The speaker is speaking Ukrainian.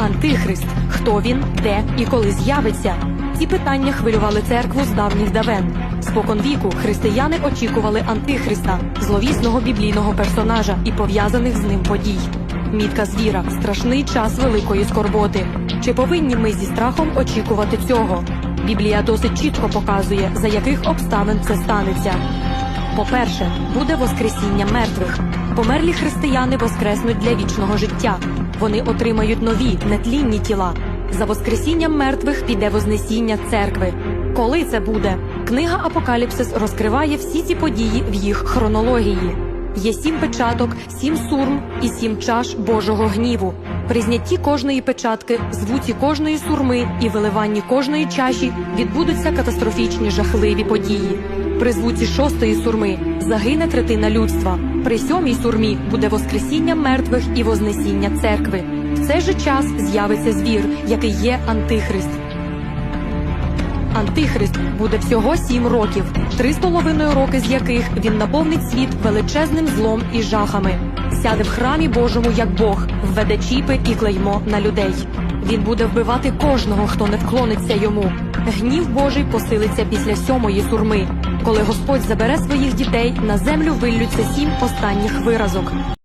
Антихрист. Хто він, де і коли з'явиться? Ці питання хвилювали церкву з давніх давен. Спокон віку християни очікували антихриста, зловісного біблійного персонажа і пов'язаних з ним подій. Мітка звіра страшний час великої скорботи. Чи повинні ми зі страхом очікувати цього? Біблія досить чітко показує, за яких обставин це станеться. По-перше, буде воскресіння мертвих. Померлі християни воскреснуть для вічного життя. Вони отримають нові, нетлінні тіла. За воскресінням мертвих піде вознесіння церкви. Коли це буде? Книга Апокаліпсис розкриває всі ці події в їх хронології. Є сім печаток, сім сурм і сім чаш Божого гніву. При знятті кожної печатки, звуці кожної сурми і виливанні кожної чаші відбудуться катастрофічні жахливі події. При звуці шостої сурми загине третина людства. При сьомій сурмі буде воскресіння мертвих і вознесіння церкви. В цей же час з'явиться звір, який є антихрист. Антихрист буде всього сім років, три з половиною роки з яких він наповнить світ величезним злом і жахами. Сяде в храмі Божому як Бог, введе чіпи і клеймо на людей. Він буде вбивати кожного, хто не вклониться йому. Гнів Божий посилиться після сьомої сурми. Коли Господь забере своїх дітей, на землю виллються сім останніх виразок.